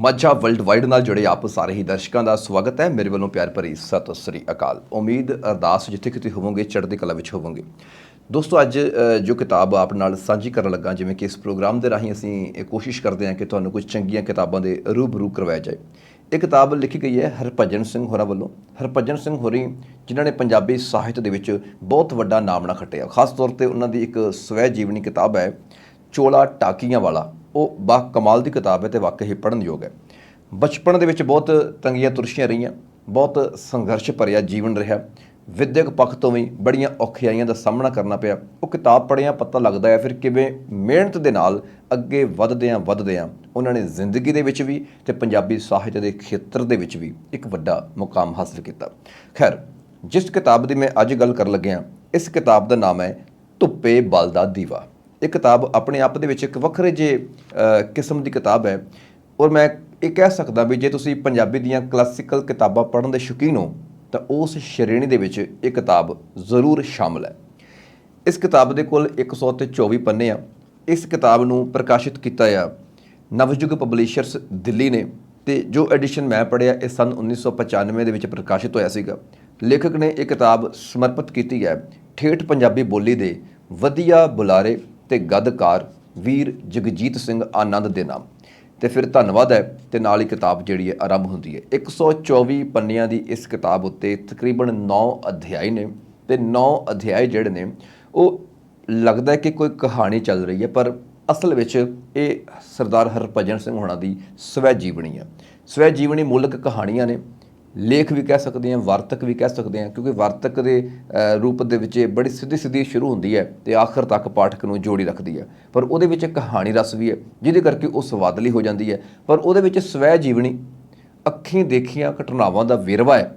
Majha world wide ਨਾਲ ਜੁੜੇ ਆਪ ਸਾਰੇ ਹੀ ਦਰਸ਼ਕਾਂ ਦਾ ਸਵਾਗਤ ਹੈ। ਮੇਰੇ ਵੱਲੋਂ ਪਿਆਰ ਭਰੀ ਸਤਿ ਸ੍ਰੀ ਅਕਾਲ। ਉਮੀਦ, ਅਰਦਾਸ ਜਿੱਥੇ ਕਿਤੇ ਹੋਵੋਗੇ, ਚੜ੍ਹਦੀ ਕਲਾ ਵਿੱਚ ਹੋਵੋਗੇ। ਦੋਸਤੋ, ਅੱਜ ਜੋ ਕਿਤਾਬ ਆਪ ਨਾਲ ਸਾਂਝੀ ਕਰਨ ਲੱਗਾ, ਜਿਵੇਂ ਕਿ ਇਸ ਪ੍ਰੋਗਰਾਮ ਦੇ ਰਾਹੀਂ ਅਸੀਂ ਇਹ ਕੋਸ਼ਿਸ਼ ਕਰਦੇ ਹਾਂ ਕਿ ਤੁਹਾਨੂੰ ਕੁਝ ਚੰਗੀਆਂ ਕਿਤਾਬਾਂ ਦੇ ਰੂਬਰੂ ਕਰਵਾਇਆ ਜਾਏ। ਇਹ ਕਿਤਾਬ ਲਿਖੀ ਗਈ ਹੈ ਹਰਭਜਨ ਸਿੰਘ ਹੋਰਾਂ ਵੱਲੋਂ। ਹਰਭਜਨ ਸਿੰਘ ਹੋਰੀ, ਜਿਨ੍ਹਾਂ ਨੇ ਪੰਜਾਬੀ ਸਾਹਿਤ ਦੇ ਵਿੱਚ ਬਹੁਤ ਵੱਡਾ ਨਾਮਣਾ ਖੱਟਿਆ। ਖਾਸ ਤੌਰ ਤੇ ਉਹਨਾਂ ਦੀ ਇੱਕ ਸਵੈ ਜੀਵਨੀ ਕਿਤਾਬ ਹੈ ਚੋਲਾ ਟਾਕੀਆਂ ਵਾਲਾ। ਉਹ ਬਾ ਕਮਾਲ ਦੀ ਕਿਤਾਬ ਹੈ ਤੇ ਵਾਕਈ ਹੀ ਪੜ੍ਹਨ ਯੋਗ ਹੈ। ਬਚਪਨ ਦੇ ਵਿੱਚ ਬਹੁਤ ਤੰਗੀਆਂ ਤੁਰਸ਼ੀਆਂ ਰਹੀਆਂ, ਬਹੁਤ ਸੰਘਰਸ਼ ਭਰਿਆ ਜੀਵਨ ਰਿਹਾ। ਵਿਦਿਅਕ ਪੱਖ ਤੋਂ ਵੀ ਬੜੀਆਂ ਔਖਿਆਈਆਂ ਦਾ ਸਾਹਮਣਾ ਕਰਨਾ ਪਿਆ। ਉਹ ਕਿਤਾਬ ਪੜ੍ਹਿਆ ਪਤਾ ਲੱਗਦਾ ਹੈ ਫਿਰ ਕਿਵੇਂ ਮਿਹਨਤ ਦੇ ਨਾਲ ਅੱਗੇ ਵੱਧਦਿਆਂ ਵੱਧਦਿਆਂ ਉਹਨਾਂ ਨੇ ਜ਼ਿੰਦਗੀ ਦੇ ਵਿੱਚ ਵੀ ਤੇ ਪੰਜਾਬੀ ਸਾਹਿਤ ਦੇ ਖੇਤਰ ਦੇ ਵਿੱਚ ਵੀ ਇੱਕ ਵੱਡਾ ਮੁਕਾਮ ਹਾਸਲ ਕੀਤਾ। ਖੈਰ, ਜਿਸ ਕਿਤਾਬ ਦੀ ਮੈਂ ਅੱਜ ਗੱਲ ਕਰਨ ਲੱਗਿਆ, ਇਸ ਕਿਤਾਬ ਦਾ ਨਾਮ ਹੈ ਧੁੱਪੇ ਬਲ ਦਾ ਦੀਵਾ। ਇਹ ਕਿਤਾਬ ਆਪਣੇ ਆਪ ਦੇ ਵਿੱਚ ਇੱਕ ਵੱਖਰੇ ਜੇ ਕਿਸਮ ਦੀ ਕਿਤਾਬ ਹੈ। ਔਰ ਮੈਂ ਇਹ ਕਹਿ ਸਕਦਾ ਵੀ ਜੇ ਤੁਸੀਂ ਪੰਜਾਬੀ ਦੀਆਂ ਕਲਾਸੀਕਲ ਕਿਤਾਬਾਂ ਪੜ੍ਹਨ ਦੇ ਸ਼ੌਕੀਨ ਹੋ, ਤਾਂ ਉਸ ਸ਼੍ਰੇਣੀ ਦੇ ਵਿੱਚ ਇਹ ਕਿਤਾਬ ਜ਼ਰੂਰ ਸ਼ਾਮਲ ਹੈ। ਇਸ ਕਿਤਾਬ ਦੇ ਕੁੱਲ 124 ਪੰਨੇ ਆ। ਇਸ ਕਿਤਾਬ ਨੂੰ ਪ੍ਰਕਾਸ਼ਿਤ ਕੀਤਾ ਆ ਨਵਯੁਗ ਪਬਲਿਸ਼ਰਸ ਦਿੱਲੀ ਨੇ ਤੇ ਜੋ ਐਡੀਸ਼ਨ ਮੈਂ ਪੜ੍ਹਿਆ, ਇਹ ਸਨ 1995 ਦੇ ਵਿੱਚ ਪ੍ਰਕਾਸ਼ਿਤ ਹੋਇਆ ਸੀਗਾ। ਲੇਖਕ ਨੇ ਇਹ ਕਿਤਾਬ ਸਮਰਪਿਤ ਕੀਤੀ ਹੈ ਠੇਠ ਪੰਜਾਬੀ ਬੋਲੀ ਦੇ ਵਧੀਆ ਬੁਲਾਰੇ ਤੇ ਗਦਕਾਰ ਵੀਰ ਜਗਜੀਤ ਸਿੰਘ ਆਨੰਦ ਦੇ ਨਾਮ। ਤੇ ਫਿਰ ਧੰਨਵਾਦ ਹੈ ਤੇ ਨਾਲ ਹੀ ਕਿਤਾਬ ਜਿਹੜੀ ਹੈ ਆਰੰਭ ਹੁੰਦੀ ਹੈ। 124 ਪੰਨਿਆਂ ਦੀ ਇਸ ਕਿਤਾਬ ਉੱਤੇ ਤਕਰੀਬਨ 9 ਅਧਿਆਇ ਨੇ ਤੇ 9 ਅਧਿਆਇ ਜਿਹੜੇ ਨੇ, ਉਹ ਲੱਗਦਾ ਕਿ ਕੋਈ ਕਹਾਣੀ ਚੱਲ ਰਹੀ ਹੈ, ਪਰ ਅਸਲ ਵਿੱਚ ਇਹ ਸਰਦਾਰ ਹਰਭਜਨ ਸਿੰਘ ਹੋਣਾ ਦੀ ਸਵੈ ਜੀਵਨੀ ਹੈ। ਸਵੈ ਜੀਵਨੀ ਮੂਲਕ ਕਹਾਣੀਆਂ ਨੇ ਲੇਖ ਵੀ ਕਹਿ ਸਕਦੇ ਹਾਂ, ਵਾਰਤਕ ਵੀ ਕਹਿ ਸਕਦੇ ਹਾਂ, ਕਿਉਂਕਿ ਵਾਰਤਕ ਦੇ ਰੂਪ ਦੇ ਵਿੱਚ ਇਹ ਬੜੀ ਸਿੱਧੀ ਸਿੱਧੀ ਸ਼ੁਰੂ ਹੁੰਦੀ ਹੈ ਤੇ ਆਖਰ ਤੱਕ ਪਾਠਕ ਨੂੰ ਜੋੜੀ ਰੱਖਦੀ ਹੈ। ਪਰ ਉਹਦੇ ਵਿੱਚ ਇੱਕ ਕਹਾਣੀ ਰਸ ਵੀ ਹੈ, ਜਿਹਦੇ ਕਰਕੇ ਉਹ ਸਵਾਦਲੀ ਹੋ ਜਾਂਦੀ ਹੈ। ਪਰ ਉਹਦੇ ਵਿੱਚ ਸਵੈ ਜੀਵਨੀ ਅੱਖੀਂ ਦੇਖੀਆਂ ਘਟਨਾਵਾਂ ਦਾ ਵੇਰਵਾ ਹੈ,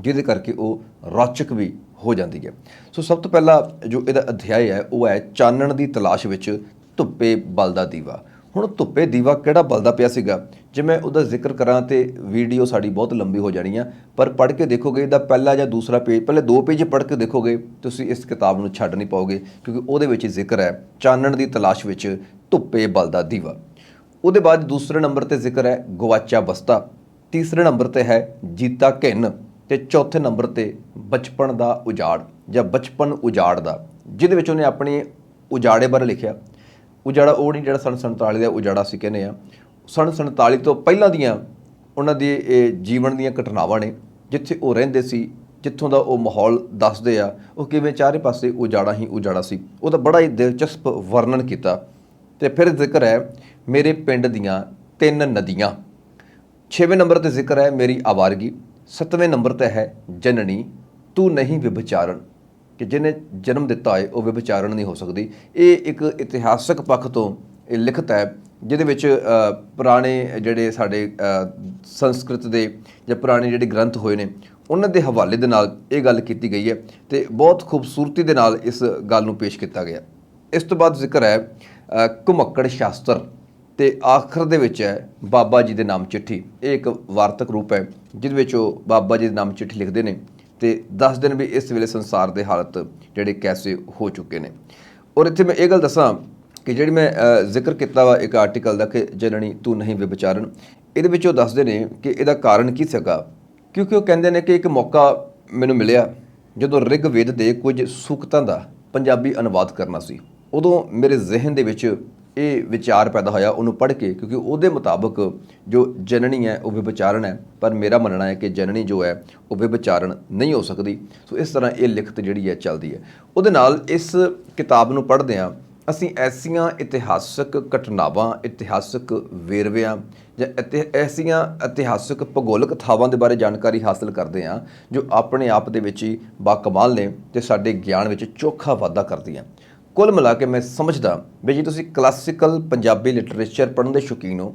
ਜਿਹਦੇ ਕਰਕੇ ਉਹ ਰੌਚਕ ਵੀ ਹੋ ਜਾਂਦੀ ਹੈ। ਸੋ ਸਭ ਤੋਂ ਪਹਿਲਾ ਜੋ ਇਹਦਾ ਅਧਿਆਇ ਹੈ, ਉਹ ਹੈ ਚਾਨਣ ਦੀ ਤਲਾਸ਼ ਵਿੱਚ ਧੁੱਪੇ ਬਲਦਾ ਦੀਵਾ। ਹੁਣ ਧੁੱਪੇ ਦੀਵਾ ਕਿਹੜਾ ਬਲਦਾ ਪਿਆ ਸੀਗਾ? ਜੇ ਮੈਂ ਉਹਦਾ ਜ਼ਿਕਰ ਕਰਾਂ ਤੇ ਵੀਡੀਓ ਸਾਡੀ ਬਹੁਤ ਲੰਬੀ ਹੋ ਜਾਣੀ ਆ, ਪਰ ਪੜ੍ਹ ਕੇ ਦੇਖੋਗੇ, ਇਹਦਾ ਪਹਿਲਾ ਜਾਂ ਦੂਸਰਾ ਪੇਜ ਪਹਿਲੇ ਦੋ ਪੇਜ ਪੜ੍ਹ ਕੇ ਦੇਖੋਗੇ, ਤੁਸੀਂ ਇਸ ਕਿਤਾਬ ਨੂੰ ਛੱਡ ਨਹੀਂ ਪਾਓਗੇ, ਕਿਉਂਕਿ ਉਹਦੇ ਵਿੱਚ ਜ਼ਿਕਰ ਹੈ, ਚਾਨਣ ਦੀ ਤਲਾਸ਼ ਵਿੱਚ ਧੁੱਪੇ ਬਲਦਾ ਦੀਵਾ। ਉਹਦੇ ਬਾਅਦ ਦੂਸਰੇ ਨੰਬਰ ਤੇ ਜ਼ਿਕਰ ਹੈ ਗਵਾਚਾ ਬਸਤਾ। ਤੀਸਰੇ ਨੰਬਰ ਤੇ ਹੈ, ਜੀਤਾ ਘਿੰਨ। ਤੇ ਚੌਥੇ ਨੰਬਰ ਤੇ ਬਚਪਨ ਦਾ ਉਜਾੜ, ਜਾਂ ਬਚਪਨ ਉਜਾੜ ਦਾ, ਜਿਹਦੇ ਵਿੱਚ ਉਹਨੇ ਆਪਣੇ ਉਜਾੜੇ ਬਾਰੇ ਲਿਖਿਆ। ਉਜਾੜਾ ਉਹ ਨਹੀਂ ਜਿਹੜਾ ਸਨ 47 ਦਾ ਉਜਾੜਾ ਸੀ ਕਹਿੰਦੇ ਆ ਸਨ 47 ਤੋਂ ਪਹਿਲਾਂ ਦੀਆਂ ਉਹਨਾਂ ਦੀ ਇਹ ਜੀਵਨ ਦੀਆਂ ਘਟਨਾਵਾਂ ਨੇ, ਜਿੱਥੇ ਉਹ ਰਹਿੰਦੇ ਸੀ, ਜਿੱਥੋਂ ਦਾ ਉਹ ਮਾਹੌਲ ਦੱਸਦੇ ਆ, ਉਹ ਕਿਵੇਂ ਚਾਰੇ ਪਾਸੇ ਉਜਾੜਾ ਹੀ ਉਜਾੜਾ ਸੀ। ਉਹਦਾ ਬੜਾ ਹੀ ਦਿਲਚਸਪ ਵਰਣਨ ਕੀਤਾ। ਤੇ ਫਿਰ ਜ਼ਿਕਰ ਹੈ, ਮੇਰੇ ਪਿੰਡ ਦੀਆਂ ਤਿੰਨ ਨਦੀਆਂ। ਛੇਵੇਂ ਨੰਬਰ ਤੇ ਜ਼ਿਕਰ ਹੈ, ਮੇਰੀ ਆਵਾਰਗੀ। ਸੱਤਵੇਂ ਨੰਬਰ ਤੇ ਹੈ, ਜਨਨੀ। ਤੂੰ ਨਹੀਂ ਵਿਭਚਾਰਨ। ਕਿ ਜਿਹਨੇ ਜਨਮ ਦਿੱਤਾ ਹੈ ਉਹ ਵਿਭਚਾਰਨ ਨਹੀਂ ਹੋ ਸਕਦੀ। ਇਹ ਇੱਕ ਇਤਿਹਾਸਕ ਪੱਖ ਤੋਂ ਇਹ ਲਿਖਤ ਹੈ ਜਿਹਦੇ ਵਿੱਚ ਪੁਰਾਣੇ ਜਿਹੜੇ ਸਾਡੇ ਸੰਸਕ੍ਰਿਤ ਦੇ ਜਾਂ ਪੁਰਾਣੇ ਜਿਹੜੇ ਗ੍ਰੰਥ ਹੋਏ ਨੇ ਉਹਨਾਂ ਦੇ ਹਵਾਲੇ ਦੇ ਨਾਲ ਇਹ ਗੱਲ ਕੀਤੀ ਗਈ ਹੈ ਤੇ ਬਹੁਤ ਖੂਬਸੂਰਤੀ ਦੇ ਨਾਲ ਇਸ ਗੱਲ ਨੂੰ ਪੇਸ਼ ਕੀਤਾ ਗਿਆ। ਇਸ ਤੋਂ ਬਾਅਦ ਜ਼ਿਕਰ ਹੈ ਅ, ਸ਼ਾਸਤਰ ਤੇ ਆਖਰ ਦੇ ਵਿੱਚ ਹੈ ਬਾਬਾ ਜੀ ਦੇ ਨਾਮ ਚਿੱਠੀ। ਇਹ ਇੱਕ ਵਾਰਤਕ ਰੂਪ ਹੈ ਜਿਹਦੇ ਵਿੱਚ ਉਹ ਬਾਬਾ ਜੀ ਦੇ ਨਾਮ ਚਿੱਠੀ ਲਿਖਦੇ ਨੇ ਤੇ ਦੱਸ ਦਿਨ ਵੀ ਇਸ ਵੇਲੇ ਸੰਸਾਰ ਦੇ ਹਾਲਤ ਜਿਹੜੇ ਕੈਸੇ ਹੋ ਚੁੱਕੇ ਨੇ। ਔਰ ਇੱਥੇ ਮੈਂ ਇਹ ਗੱਲ ਦੱਸਾਂ ਕਿ ਜਿਹੜੀ ਮੈਂ ਜ਼ਿਕਰ ਕੀਤਾ ਵਾ ਇੱਕ ਆਰਟੀਕਲ ਦਾ ਕਿ ਜਨਨੀ ਤੂੰ ਨਹੀਂ ਵਿਚਾਰਨ ਇਹਦੇ ਵਿੱਚ ਉਹ ਦੱਸਦੇ ਨੇ ਕਿ ਇਹਦਾ ਕਾਰਨ ਕੀ ਸੀਗਾ। ਕਿਉਂਕਿ ਉਹ ਕਹਿੰਦੇ ਨੇ ਕਿ ਇੱਕ ਮੌਕਾ ਮੈਨੂੰ ਮਿਲਿਆ ਜਦੋਂ ਰਿਗਵੇਦ ਦੇ ਕੁਝ ਸੂਕਤਾਂ ਦਾ ਪੰਜਾਬੀ ਅਨੁਵਾਦ ਕਰਨਾ ਸੀ। ਉਦੋਂ ਮੇਰੇ ਜ਼ਿਹਨ ਦੇ ਵਿੱਚ ਇਹ ਵਿਚਾਰ ਪੈਦਾ ਹੋਇਆ ਉਹਨੂੰ ਪੜ੍ਹ ਕੇ, ਕਿਉਂਕਿ ਉਹਦੇ ਮੁਤਾਬਕ ਜੋ ਜਨਨੀ ਹੈ, ਉਹ ਵਿਚਾਰਨ ਹੈ। ਪਰ ਮੇਰਾ ਮੰਨਣਾ ਹੈ ਕਿ ਜਨਨੀ ਜੋ ਹੈ, ਉਹ ਵਿਚਾਰਨ ਨਹੀਂ ਹੋ ਸਕਦੀ। ਸੋ ਇਸ ਤਰ੍ਹਾਂ ਇਹ ਲਿਖਤ ਜਿਹੜੀ ਹੈ, ਚੱਲਦੀ ਹੈ। ਉਹਦੇ ਨਾਲ ਇਸ ਕਿਤਾਬ ਨੂੰ ਪੜ੍ਹਦੇ ਹਾਂ ਅਸੀਂ ਐਸੀਆਂ ਇਤਿਹਾਸਕ ਘਟਨਾਵਾਂ, ਇਤਿਹਾਸਕ ਵੇਰਵਿਆਂ ਜਾਂ ਇਤਿ- ਐਸੀਆਂ ਇਤਿਹਾਸਕ ਭੂਗੋਲਿਕ ਥਾਵਾਂ ਦੇ ਬਾਰੇ ਜਾਣਕਾਰੀ ਹਾਸਲ ਕਰਦੇ ਹਾਂ, ਜੋ ਆਪਣੇ ਆਪ ਦੇ ਵਿੱਚ ਹੀ ਬਾਕਮਾਲ ਨੇ ਤੇ ਸਾਡੇ ਗਿਆਨ ਵਿੱਚ ਚੋਖਾ ਵਾਧਾ ਕਰਦੀਆਂ। ਕੁੱਲ ਮਿਲਾ ਕੇ ਮੈਂ ਸਮਝਦਾ ਵੀ ਜੇ ਤੁਸੀਂ ਕਲਾਸੀਕਲ ਪੰਜਾਬੀ ਲਿਟਰੇਚਰ ਪੜ੍ਹਨ ਦੇ ਸ਼ੌਕੀਨ ਹੋ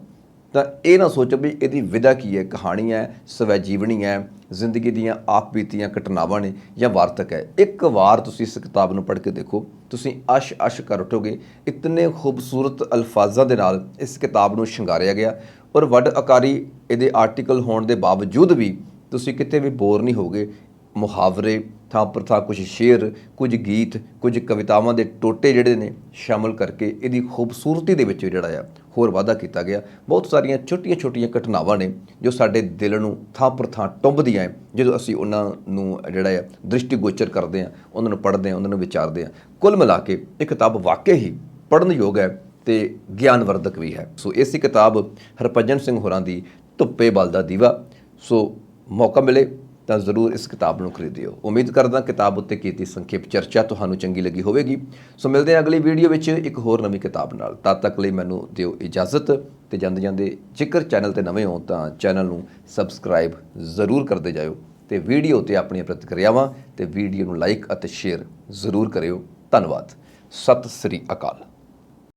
ਤਾਂ ਇਹ ਨਾ ਸੋਚੋ ਵੀ ਇਹਦੀ ਵਿਧਾ ਕੀ ਹੈ? ਕਹਾਣੀ ਹੈ, ਸਵੈ ਜੀਵਨੀ ਹੈ, ਜ਼ਿੰਦਗੀ ਦੀਆਂ ਆਪ ਬੀਤੀਆਂ ਘਟਨਾਵਾਂ ਨੇ ਜਾਂ ਵਾਰਤਕ ਹੈ। ਇੱਕ ਵਾਰ ਤੁਸੀਂ ਇਸ ਕਿਤਾਬ ਨੂੰ ਪੜ੍ਹ ਕੇ ਦੇਖੋ, ਤੁਸੀਂ ਅਸ਼ ਅਸ਼ ਕਰ ਉਠੋਗੇ। ਇਤਨੇ ਖੂਬਸੂਰਤ ਅਲਫਾਜ਼ਾਂ ਦੇ ਨਾਲ ਇਸ ਕਿਤਾਬ ਨੂੰ ਸ਼ਿੰਗਾਰਿਆ ਗਿਆ ਔਰ ਵੱਡ ਆਕਾਰੀ ਇਹਦੇ ਆਰਟੀਕਲ ਹੋਣ ਦੇ ਬਾਵਜੂਦ ਵੀ ਤੁਸੀਂ ਕਿਤੇ ਵੀ ਬੋਰ ਨਹੀਂ ਹੋਗੇ ਮੁਹਾਵਰੇ ਥਾਂ ਪਰ ਥਾਂ ਕੁਝ ਸ਼ੇਰ, ਕੁਝ ਗੀਤ, ਕੁਝ ਕਵਿਤਾਵਾਂ ਦੇ ਟੋਟੇ ਜਿਹੜੇ ਨੇ ਸ਼ਾਮਲ ਕਰਕੇ ਇਹਦੀ ਖੂਬਸੂਰਤੀ ਦੇ ਵਿੱਚ ਜਿਹੜਾ ਆ, ਹੋਰ ਵਾਧਾ ਕੀਤਾ ਗਿਆ। ਬਹੁਤ ਸਾਰੀਆਂ ਛੋਟੀਆਂ-ਛੋਟੀਆਂ ਘਟਨਾਵਾਂ ਨੇ ਜੋ ਸਾਡੇ ਦਿਲ ਨੂੰ ਥਾਂ ਪਰ ਥਾਂ ਟੁੰਬਦੀਆਂ ਹੈ ਜਦੋਂ ਅਸੀਂ ਉਹਨਾਂ ਨੂੰ ਜਿਹੜਾ ਆ, ਦ੍ਰਿਸ਼ਟੀਗੋਚਰ ਕਰਦੇ ਆ, ਉਹਨਾਂ ਨੂੰ ਪੜ੍ਹਦੇ ਆ, ਉਹਨਾਂ ਨੂੰ ਵਿਚਾਰਦੇ ਆ, ਕੁੱਲ ਮਿਲਾ ਕੇ ਇਹ ਕਿਤਾਬ ਵਾਕਈ ਹੀ ਪੜ੍ਹਨ ਯੋਗ ਹੈ ਤੇ ਗਿਆਨਵਰਧਕ ਵੀ ਹੈ। ਸੋ ਇਸੇ ਕਿਤਾਬ ਹਰਭਜਨ ਸਿੰਘ ਹੋਰਾਂ ਦੀ ਧੁੱਪੇ ਬਲਦਾ ਦੀਵਾ। ਸੋ ਮੌਕਾ ਮਿਲੇ। ਤਾਂ ਜ਼ਰੂਰ ਇਸ ਕਿਤਾਬ ਨੂੰ ਖਰੀਦਿਓ। ਉਮੀਦ ਕਰਦਾ ਕਿਤਾਬ ਉੱਤੇ ਕੀਤੀ ਸੰਖੇਪ ਚਰਚਾ ਤੁਹਾਨੂੰ ਚੰਗੀ ਲੱਗੀ ਹੋਵੇਗੀ। ਸੋ ਮਿਲਦੇ ਹਾਂ ਅਗਲੀ ਵੀਡੀਓ ਵਿੱਚ ਇੱਕ ਹੋਰ ਨਵੀਂ ਕਿਤਾਬ ਨਾਲ। ਤਦ ਤੱਕ ਲਈ ਮੈਨੂੰ ਦਿਓ ਇਜਾਜ਼ਤ ਤੇ ਜਾਂਦੇ ਜਾਂਦੇ ਜੇਕਰ ਚੈਨਲ ਤੇ ਨਵੇਂ ਹੋ ਤਾਂ ਚੈਨਲ ਨੂੰ ਸਬਸਕ੍ਰਾਈਬ ਜ਼ਰੂਰ ਕਰਦੇ ਜਾਇਓ ਤੇ ਵੀਡੀਓ ਤੇ ਆਪਣੀਆਂ ਪ੍ਰਤੀਕਿਰਿਆਵਾਂ ਤੇ ਵੀਡੀਓ ਨੂੰ ਲਾਈਕ ਅਤੇ ਸ਼ੇਅਰ ਜ਼ਰੂਰ ਕਰਿਓ। ਧੰਨਵਾਦ। ਸਤਿ ਸ੍ਰੀ ਅਕਾਲ।